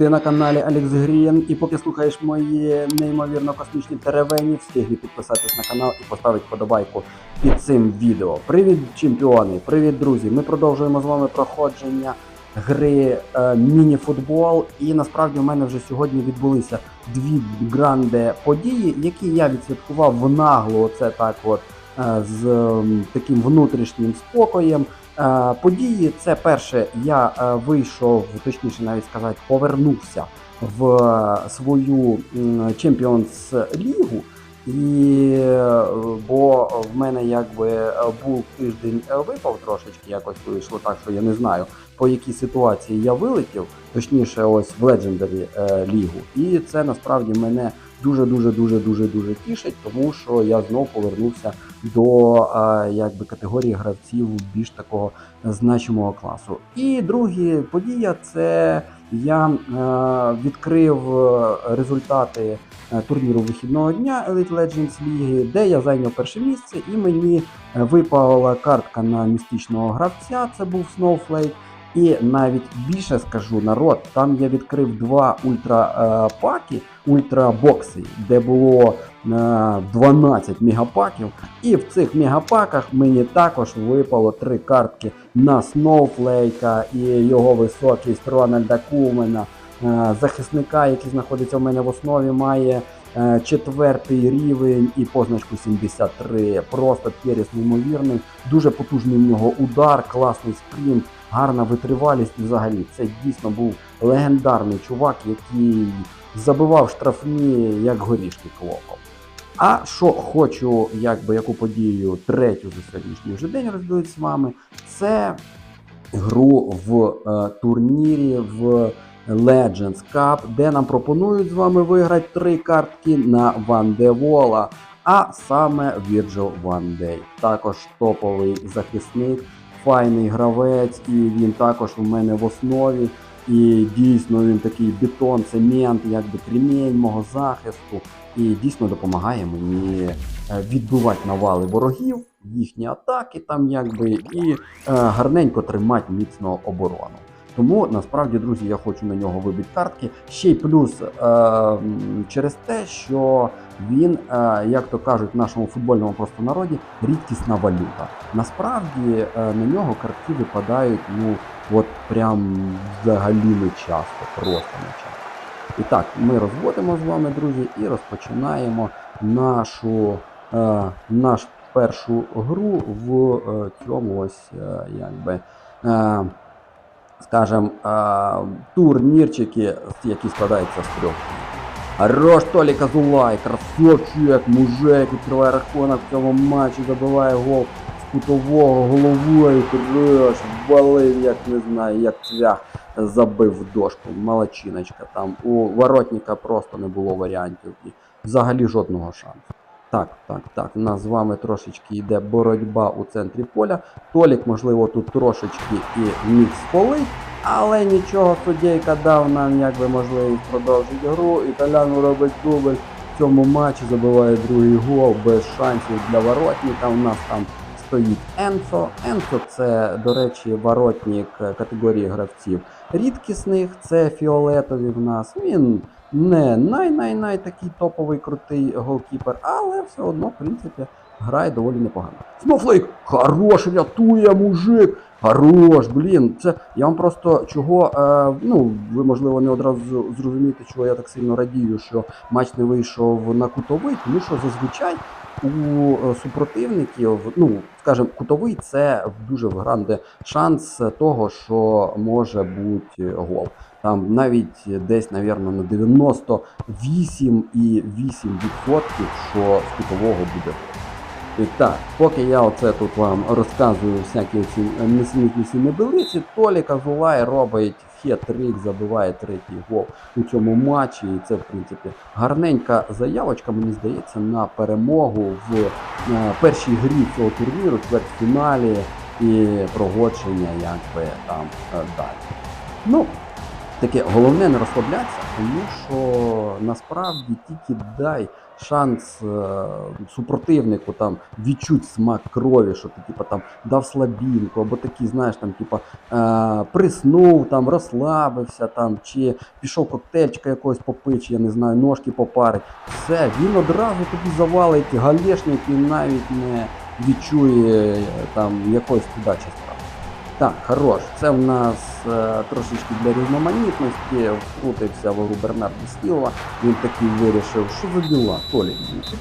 Ти на каналі Алекс Грін, і поки слухаєш мої неймовірно космічні теревені, встигни підписатись на канал і поставити подобайку під цим відео. Привіт, чемпіони! Привіт, друзі! Ми продовжуємо з вами проходження гри е, міні-футбол. І насправді в мене вже сьогодні відбулися дві гранде події, які я відсвяткував в нагло. Оце так, от е, з м, таким внутрішнім спокоєм. Е, Події це перше, я е, вийшов, точніше навіть сказати, повернувся в е, свою Champions Лігу. І бо в мене якби був тиждень випав трошечки, якось вийшло так, що я не знаю по якій ситуації я вилетів, точніше, ось в Legendary лігу. І це насправді мене дуже дуже дуже дуже дуже тішить, тому що я знов повернувся до е, якби категорії гравців більш такого значимого класу. І друга подія це я е, відкрив е, результати турніру вихідного дня Elite Legends Ліги, де я зайняв перше місце, і мені випала картка на містичного гравця. Це був Snowflake. І навіть більше скажу народ, там я відкрив два ультра е, ультрабокси, де було е, 12 мегапаків. І в цих мегапаках мені також випало три картки на Сноуфлейка і його високість Рональда Кумена, е, захисника, який знаходиться в мене в основі, має е, четвертий рівень і позначку 73. Просто перес неймовірний, дуже потужний в нього удар, класний спринт гарна витривалість. Взагалі це дійсно був легендарний чувак, який забивав штрафні як горішки клопом. А що хочу, якби яку подію третю за сьогоднішній вже день розділити з вами, це гру в е, турнірі в Legends Cup, де нам пропонують з вами виграти три картки на Ван де Вола, а саме Virgil Van Day. Також топовий захисник файний гравець, і він також у мене в основі. І дійсно він такий бетон, цемент, якби кремінь мого захисту. І дійсно допомагає мені е, відбивати навали ворогів, їхні атаки там якби і е, гарненько тримати міцно оборону. Тому насправді, друзі, я хочу на нього вибити картки. Ще й плюс е, через те, що він, е, як то кажуть в нашому футбольному просто народі, рідкісна валюта. Насправді е, на нього картки випадають, ну от прям взагалі не часто, просто не часто. І так, ми розводимо з вами, друзі, і розпочинаємо нашу, е, наш першу гру в е, цьому ось е, якби. Е, скажем, турнірчики, які складаються з трьох. Хорош Толік Азулай, красавчик, мужик, відкриває рахунок в цьому матчі, забиває гол з кутового головою, хорош, валив, як не знаю, як цвях забив дошку. Молодчиночка. Там у воротника просто не було варіантів і взагалі жодного шансу. Так, так, так. Нас з вами трошечки йде боротьба у центрі поля. Толік, можливо, тут трошечки і міг сполить, але нічого, суддєйка дав нам якби можливість продовжити гру. Італян робить дубль в цьому матчі, забиває другий гол без шансів для воротника. У нас там стоїть Енцо. Енцо це, до речі, воротник категорії гравців рідкісних. Це фіолетові в нас. Він не най-най-най такий топовий крутий голкіпер, але все одно, в принципі, грає доволі непогано. Снофлейк! Хорош, рятує, мужик! Хорош, блін, це я вам просто чого. Е, ну, ви можливо не одразу зрозумієте, чого я так сильно радію, що матч не вийшов на кутовий, тому що зазвичай у е, супротивників, ну скажімо, кутовий це дуже гранде шанс того, що може бути гол. Там навіть десь, навірно, на 98,8%, що з кутового буде. І так, поки я оце тут вам розказую всякі ці несмітниці небелиці, Толік Азулай робить хет-трик, забиває третій гол у цьому матчі. І це, в принципі, гарненька заявочка, мені здається, на перемогу в е, першій грі цього турніру, чвертьфіналі і прогодження якби там е, далі. Ну, таке головне не розслаблятися, тому що насправді тільки дай шанс е, супротивнику там відчуть смак крові, що ти типа там дав слабінку, або такий, знаєш, там, типа е, приснув, там розслабився, там, чи пішов коктейльчика якогось попити, чи, я не знаю, ножки попарить. Все, він одразу тобі завалить галешник і навіть не відчує е, там якоїсь справи. Так, хорош. Це в нас е, трошечки для різноманітності. Втрутився в гру Бернард Стілова. Він такий вирішив, що за діла, Толік.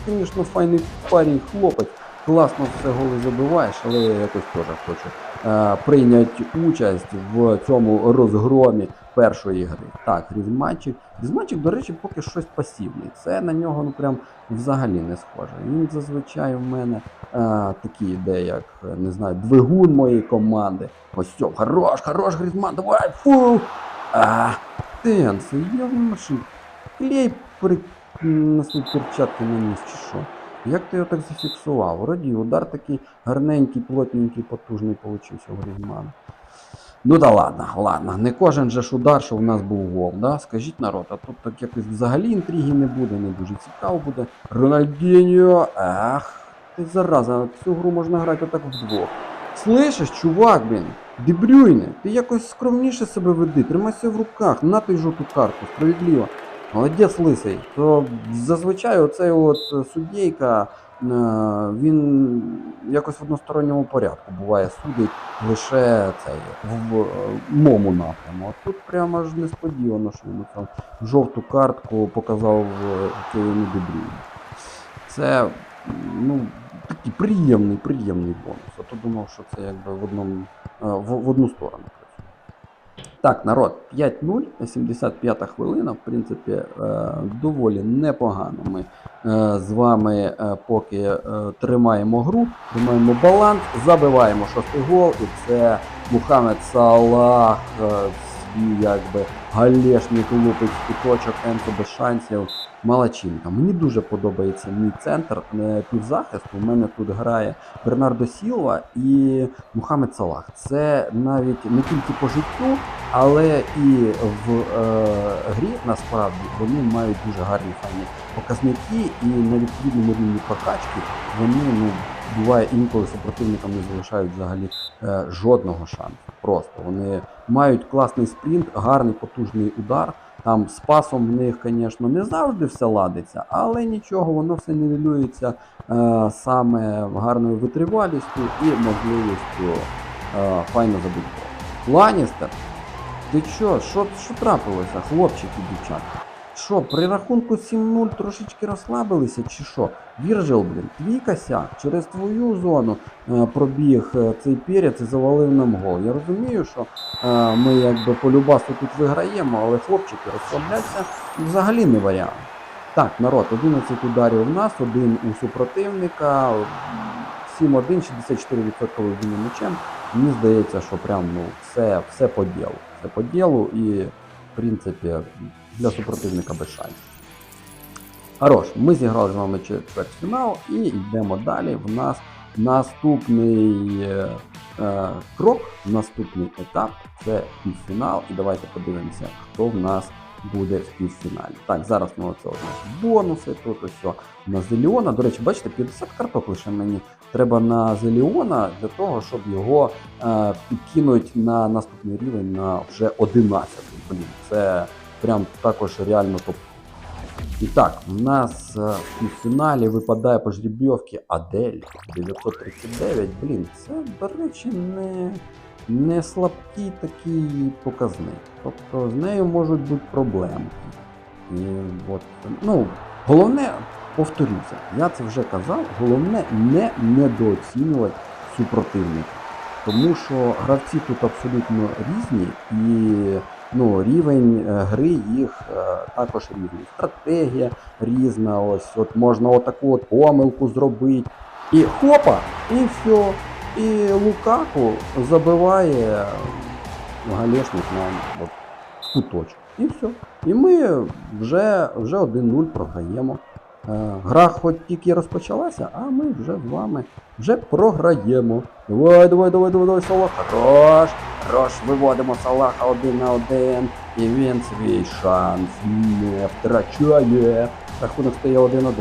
Ти, звісно, файний парень, хлопець. Класно все голи забиваєш, але я якось теж хочу е, прийняти участь в цьому розгромі першої гри. Так, Різманчик. Різманчик, до речі, поки щось пасивний. Це на нього ну прям взагалі не схоже. Він зазвичай у мене е, такі ідеї, як не знаю, двигун моєї команди. Ось все, хорош, хорош, Грізман, давай, фу! А, Тенс, я в машину. Клей при на свої перчатки наніс, чи що? Як ти його так зафіксував? Вроді удар такий гарненький, плотненький, потужний получився у Грізмана. Ну да ладно, ладно. Не кожен же ж удар, що в нас був вол, да? Скажіть народ, а тут так якось взагалі інтриги не буде, не дуже цікаво буде. Рональдіньо, ах, ти зараза, цю гру можна грати отак вдвох. Слышиш, чувак, блін, дебрюйне, ти якось скромніше себе веди, тримайся в руках, на ти жовту картку, справедливо. Молодець лисий. То зазвичай оцей от суддєйка, е, він якось в односторонньому порядку буває судить лише цей в мому напряму. А тут прямо ж несподівано, що йому там жовту картку показав е, цей. Це ну, такий приємний, приємний бонус. А то думав, що це якби в одному е, в, в одну сторону. Так, народ, 5-0, 75-та хвилина, в принципі, е, доволі непогано. Ми е, з вами е, поки тримаємо гру, тримаємо баланс, забиваємо шостий гол, і це Мухаммед Салах, свій якби галешник лупить з куточок, Енцо без шансів. Малачинка. Мені дуже подобається мій центр е, півзахисту. У мене тут грає Бернардо Сілва і Мухаммед Салах. Це навіть не тільки по життю, але і в е, грі насправді вони мають дуже гарні файні показники, і на відповідному рівні прокачки вони ну буває інколи супротивникам не залишають взагалі е, жодного шансу. Просто вони мають класний спринт, гарний потужний удар. Там з пасом в них, звісно, не завжди все ладиться, але нічого, воно все нівелюється е, саме гарною витривалістю і можливістю е, файно гол. Ланістер, ти що, що, що трапилося, хлопчики, дівчатка? Що, при рахунку 7-0 трошечки розслабилися, чи що? Віржил, блін, твій косяк через твою зону е, пробіг е, цей перець і завалив нам гол. Я розумію, що е, ми якби по любасу тут виграємо, але хлопчики розслаблятися взагалі не варіант. Так, народ, 11 ударів в нас, один у супротивника, 7-1, 64% володіння м'ячем. Мені здається, що прям ну, все, все по ділу. Все по ділу і, в принципі, для супротивника без шансів. Хорош, ми зіграли з вами чвертьфінал і йдемо далі. В нас наступний е, е, крок, наступний етап це півфінал. І давайте подивимося, хто в нас буде в півфіналі. Так, зараз ми оце наші бонуси. Тут ось на Зеліона. До речі, бачите, 50 карток лише мені треба на Зеліона для того, щоб його е, підкинуть на наступний рівень на вже 11. Блін, це прям також реально топ. І так, у нас е, в півфіналі випадає по жребйовці Адель 939. Блін, це, до речі, не, не слабкий такий показник. Тобто з нею можуть бути проблеми. І от, ну, головне, повторюся, я це вже казав, головне не недооцінювати супротивника. Тому що гравці тут абсолютно різні і ну, рівень е, гри їх е, також різний. Стратегія різна. Ось от можна отаку от помилку зробити. І хопа, і все. І Лукаку забиває галешник нам от. І все. І ми вже, вже 1-0 програємо. Е, Гра хоч тільки розпочалася, а ми вже з вами вже програємо. Давай, давай, давай, давай, давай, Салах. Хорош, хорош, виводимо Салаха один на один. І він свій шанс не втрачає. Рахунок стає 1-1.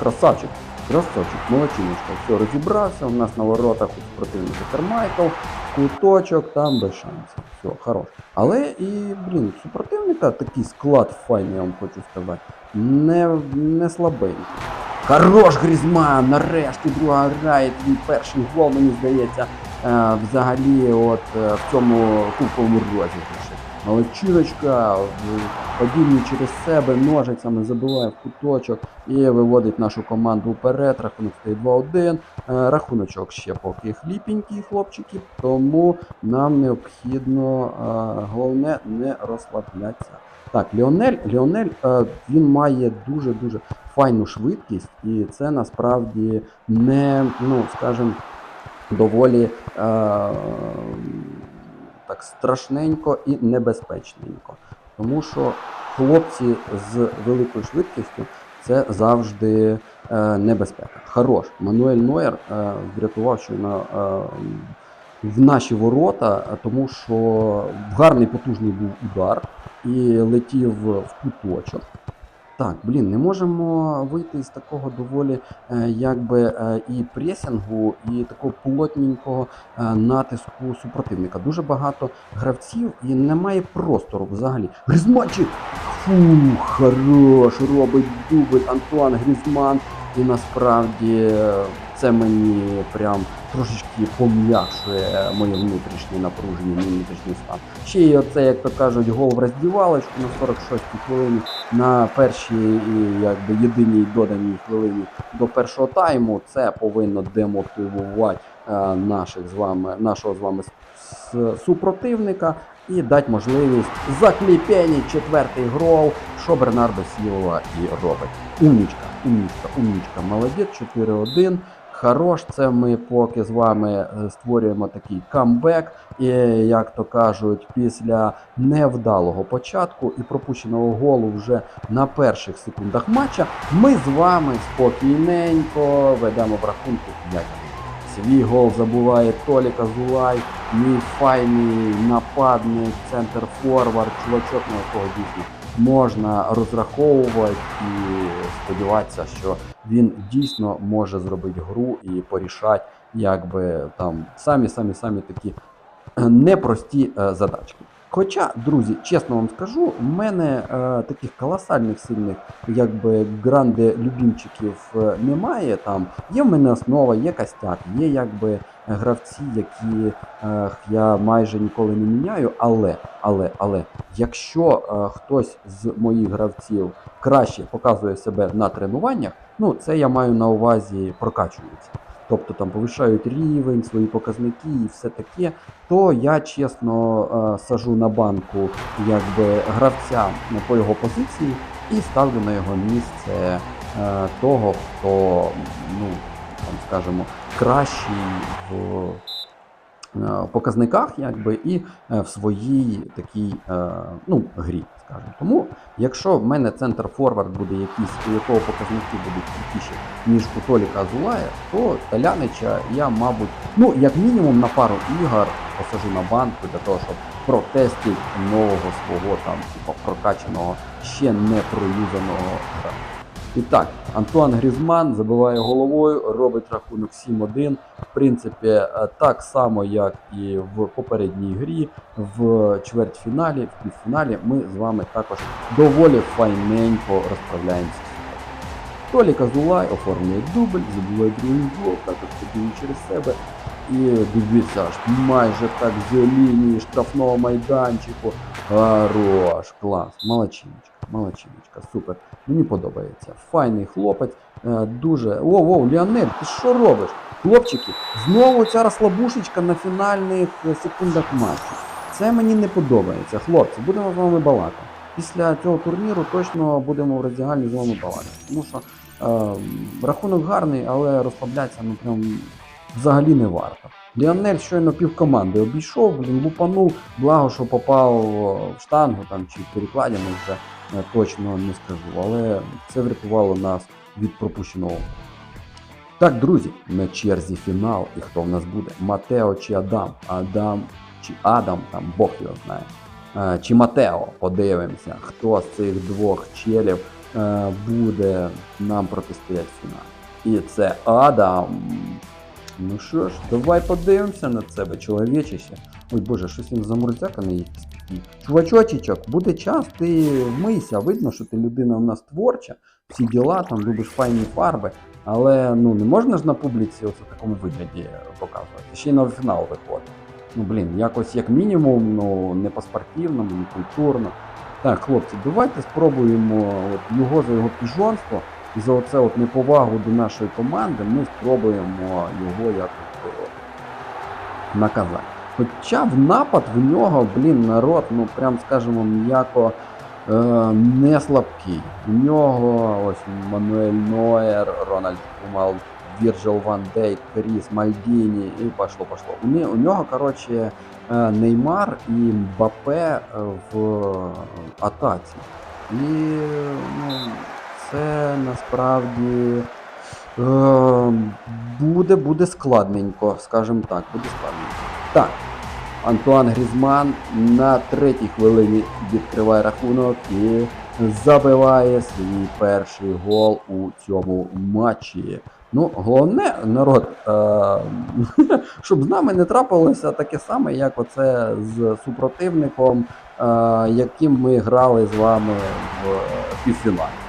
Красавчик. Красавчик, молодчиночка. Все, розібрався. У нас на воротах у противника куточок, там без шансів. Все, хорош. Але і, блін, супротивника такий склад файний, я вам хочу сказати. Не, не слабенький. Хорош Грізман! Нарешті друга грає твій перший гол, мені здається, взагалі от е, в цьому кубковому розіграші. Молодчиночка, падіння через себе ножицями забиває в куточок і виводить нашу команду вперед. Рахунок стає 2-1. Е, Рахуночок ще поки хліпенький, хлопчики, тому нам необхідно е, головне не розслаблятися. Так, Ліонель, Ліонель е, він має дуже-дуже файну швидкість, і це насправді не, ну, скажімо, доволі е, так страшненько і небезпечненько. Тому що хлопці з великою швидкістю це завжди е, небезпека. Хорош. Мануель Нойер е, врятував щойно е, в наші ворота, тому що гарний потужний був удар і летів в куточок. Так, блін, не можемо вийти з такого доволі е, якби е, і пресінгу, і такого плотненького е, натиску супротивника. Дуже багато гравців і немає простору взагалі. Грізманчик! Фу, хорош, робить дубль Антуан Грізман. І насправді це мені прям трошечки пом'якшує моє внутрішнє напруження, мій внутрішній стан. Ще й оце, як то кажуть, гол в роздівалочку на 46-й хвилині на першій якби єдиній доданій хвилині до першого тайму. Це повинно демотивувати е, наших з вами, нашого з вами супротивника і дати можливість закліпені четвертий грол, що Бернардо Сілова і робить. Умнічка, умнічка, умнічка, молодець, 4-1. Хорош, це ми поки з вами е, створюємо такий камбек. І, як то кажуть, після невдалого початку і пропущеного голу вже на перших секундах матча, ми з вами спокійненько ведемо в рахунку 5 Свій гол забуває Толік Азулай, мій файний нападник, центр форвард, чувачок, на якого дійсно можна розраховувати і сподіватися, що він дійсно може зробити гру і порішати, якби там самі самі самі такі непрості е, задачки. Хоча, друзі, чесно вам скажу, в мене е, таких колосальних сильних, якби гранде любімчиків е, немає. Там є в мене основа, є костяк, є якби гравці, які е, я майже ніколи не міняю. Але, але, але, якщо е, хтось з моїх гравців краще показує себе на тренуваннях, ну це я маю на увазі прокачується. Тобто там повишають рівень, свої показники і все таке, то я чесно е, сажу на банку якби гравця по його позиції і ставлю на його місце е, того, хто, ну там скажімо, кращий в показниках, якби, і е, в своїй такій е, ну, грі, скажімо. Тому, якщо в мене центр форвард буде якийсь, у якого показники будуть крутіші, ніж у Толіка Азулая, то Талянича я, мабуть, ну, як мінімум на пару ігор посажу на банку для того, щоб протестити нового свого там, типу, прокачаного, ще не проюзаного гравця. І так, Антуан Грізман забиває головою, робить рахунок 7-1. В принципі, е, так само, як і в попередній грі, в чвертьфіналі, в півфіналі ми з вами також доволі файненько розправляємося. Толік Азулай оформлює дубль, забиває другий гол, також подіє через себе. І дивіться, аж майже так з лінії штрафного майданчику. Хорош, клас, молодчиночка, молодчиночка, супер. Мені подобається. Файний хлопець, е, дуже. О, о, Ліонель, ти що робиш? Хлопчики, знову ця розслабушечка на фінальних е, секундах матчу. Це мені не подобається. Хлопці, будемо з вами балакати. Після цього турніру точно будемо в роздягальні з вами балакати. Тому що е, рахунок гарний, але розслаблятися ну прям взагалі не варто. Ліонель щойно півкоманди обійшов, блін, лупанув, благо, що попав в штангу там чи в перекладі, ну вже е, точно не скажу, але це врятувало нас від пропущеного. Так, друзі, на черзі фінал. І хто в нас буде? Матео чи Адам? Адам чи Адам, там Бог його знає. е, чи Матео. Подивимося, хто з цих двох челів е, буде нам протистояти фіналі. І це Адам. Ну що ж, давай подивимося на себе, чоловічище. Ой боже, щось він замурзяканий якийсь такий. Чувачочечок, буде час, ти вмийся. Видно, що ти людина у нас творча, всі діла, там любиш файні фарби. Але ну не можна ж на публіці ось у такому вигляді показувати. Ще й на фінал виходить. Ну блін, якось як мінімум, ну не по-спортивному, не культурно. Так, хлопці, давайте спробуємо от, його за його піжонство і за оце от неповагу до нашої команди ми спробуємо його якось е, наказати. Хоча в напад в нього, блін, народ, ну прям скажемо м'яко е, не слабкий. У нього ось Мануель Нойер, Рональд Кумал, Вірджил Ван Дейк, Кріс, Мальдіні і пошло, пошло. У, у нього, коротше, е, Неймар і Мбапе е, в атаці. І ну, це насправді е, буде, буде складненько, скажімо так, буде складненько. Так, Антуан Грізман на третій хвилині відкриває рахунок і забиває свій перший гол у цьому матчі. Ну, головне, народ, е, щоб з нами не трапилося таке саме, як оце з супротивником, е, яким ми грали з вами в півфіналі.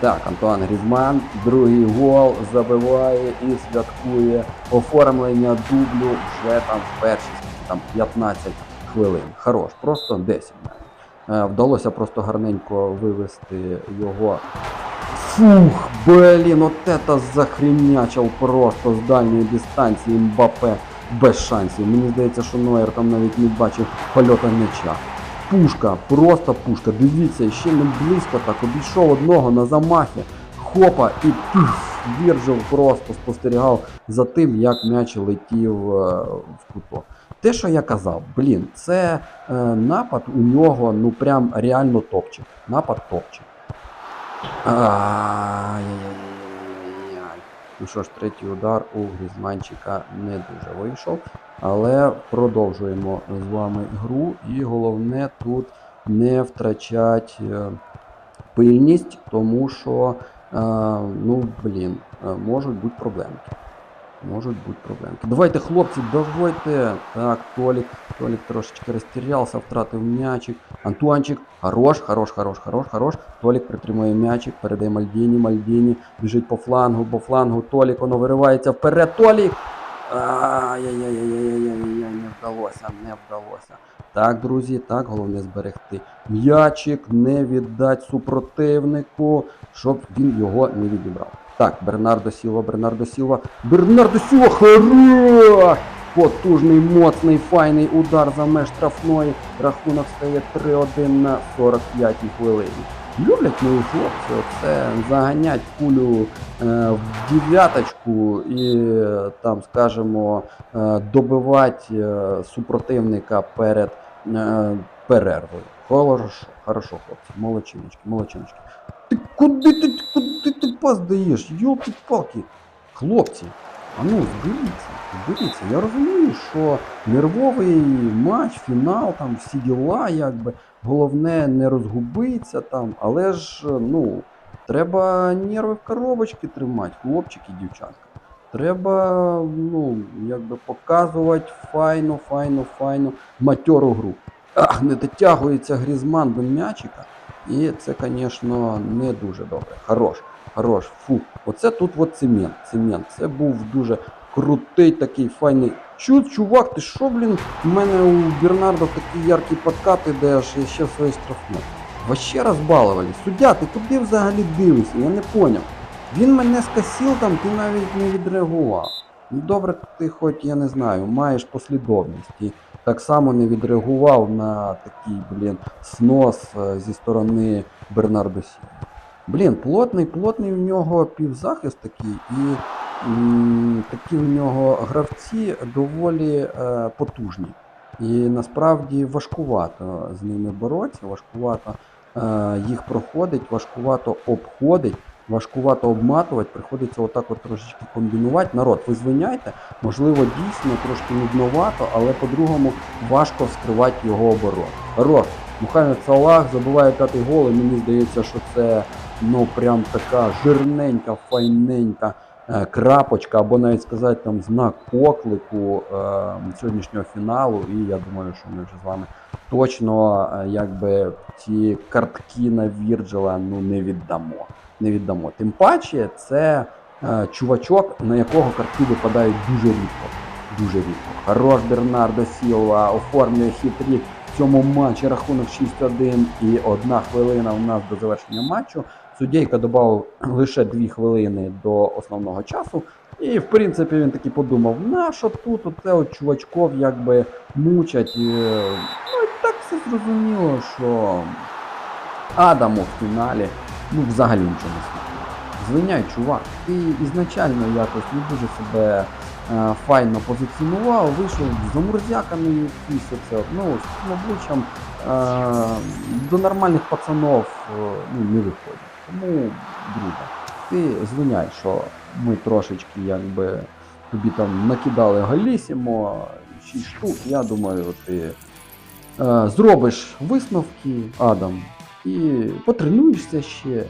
Так, Антуан Грізман, другий гол забиває і святкує оформлення дублю вже там в перші там 15 хвилин. Хорош, просто 10. Е, Вдалося просто гарненько вивести його. Фух, блін, от это захрінячав просто з дальньої дистанції Мбапе без шансів. Мені здається, що Нойер там навіть не бачив польота м'яча. Пушка, просто пушка. Дивіться, ще не близько так. Обійшов одного на замахі. Хопа і пуф, Вірджил просто спостерігав за тим, як м'яч летів е, в куток. Те, що я казав, блін, це е, напад у нього ну прям реально топчик. Напад топчик. Ай-яй-яй-яй-яй. Ну що ж, третій удар у Грізманчика не дуже вийшов. Але продовжуємо з вами гру. І головне тут не втрачати е, пильність, тому що, е, ну, блін, е, можуть бути проблемки. Можуть бути проблемки. Давайте, хлопці, давайте. Так, Толік. Толік трошечки розтірявся, втратив м'ячик. Антуанчик. Хорош, хорош, хорош, хорош, хорош. Толік притримує м'ячик, передає Мальдіні, Мальдіні. Біжить по флангу, по флангу. Толік, воно виривається вперед. Толік! Ай-яй-яй-яй-яй-яй, не вдалося, не вдалося. Так, друзі, так, головне зберегти. М'ячик не віддать супротивнику, щоб він його не відібрав. Так, Бернардо Сілва, Бернардо Сілва. Бернардо Сілва, хорош! Потужний, моцний, файний удар за меж штрафної. Рахунок стає 3-1 на 45-й хвилині. Люблять мої хлопці, це заганять кулю е, в дев'яточку і там, скажімо, е, добивати е, супротивника перед е, перервою. Хорошо, хорошо, хлопці, молодчиночки, молодчиночки. Ти куди ти, куди ти пас даєш? Йолки-палки. Хлопці, а ну зберіться, зберіться. Я розумію, що нервовий матч, фінал, там всі діла, якби. Головне не розгубиться там, але ж ну, треба нерви в коробочці тримати, хлопчики, дівчатка. Треба ну, якби показувати файну, файну, файну матьору гру. Ах, не дотягується Грізман до м'ячика. І це, звісно, не дуже добре. Хорош, хорош, фу. Оце тут от цемент. Цемент. Це був дуже крутий такий файний. Чу, чувак, ти що, блін? У мене у Бернардо такі яркі подкати, де аж я ще своє штрафне. Вообще розбалували. Суддя, ти куди взагалі дивишся? Я не поняв. Він мене скосив там, ти навіть не відреагував. Ну добре, ти хоч, я не знаю, маєш послідовність. І так само не відреагував на такий, блін, снос е, зі сторони Бернардо Сі. Блін, плотний, плотний в нього півзахист такий, і м, такі в нього гравці доволі е, потужні. І насправді важкувато з ними боротися, важкувато е, їх проходить, важкувато обходить. Важкувато обматувати, приходиться отак от трошечки комбінувати. Народ, ви звиняйте, можливо, дійсно трошки нудновато, але по-другому важко вскривати його оборот. Хорош. Мухаммед Салах забиває п'ятий гол, і мені здається, що це ну прям така жирненька, файненька е, крапочка, або навіть сказати там знак оклику е, сьогоднішнього фіналу. І я думаю, що ми вже з вами точно е, якби ті картки на Вірджила ну не віддамо. Не віддамо. Тим паче, це е, чувачок, на якого картки випадають дуже рідко. Дуже рідко. Хорош Бернардо Сілва оформлює хитрі в цьому матчі рахунок 6-1 і одна хвилина у нас до завершення матчу. Суддєйка додав лише 2 хвилини до основного часу. І в принципі він таки подумав, на що тут оце от чувачков якби мучать. Ну і так все зрозуміло, що Адаму в фіналі ну взагалі нічого не світить. Звиняй, чувак, ти ізначально якось не дуже себе е, файно позиціонував, вийшов замурзяканий якийсь оце, ну, з таким обличчям е, до нормальних пацанов е, ну, не виходить. Тому, друже, ти звиняй, що ми трошечки якби тобі там накидали галісімо, 6 штук, я думаю, ти е, зробиш висновки, Адам, і потренуєшся ще,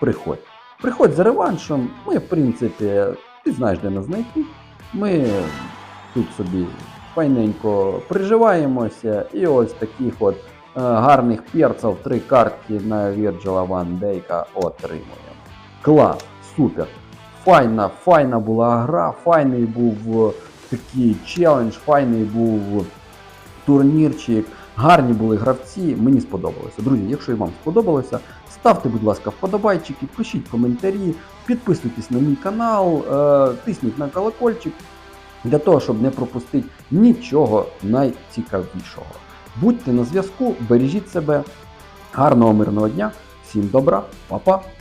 приходь. Приходь за реваншем, ми, в принципі, ти знаєш, де нас знайти. Ми тут собі файненько приживаємося, і ось таких от е, гарних перців, три картки на Вірджила Ван Дейка отримуємо. Клас, супер. Файна, файна була гра, файний був е, такий челендж, файний був турнірчик. Гарні були гравці, мені сподобалося. Друзі, якщо і вам сподобалося, ставте, будь ласка, вподобайчики, пишіть коментарі, підписуйтесь на мій канал, е, тисніть на колокольчик для того, щоб не пропустити нічого найцікавішого. Будьте на зв'язку, бережіть себе, гарного мирного дня, всім добра, па-па!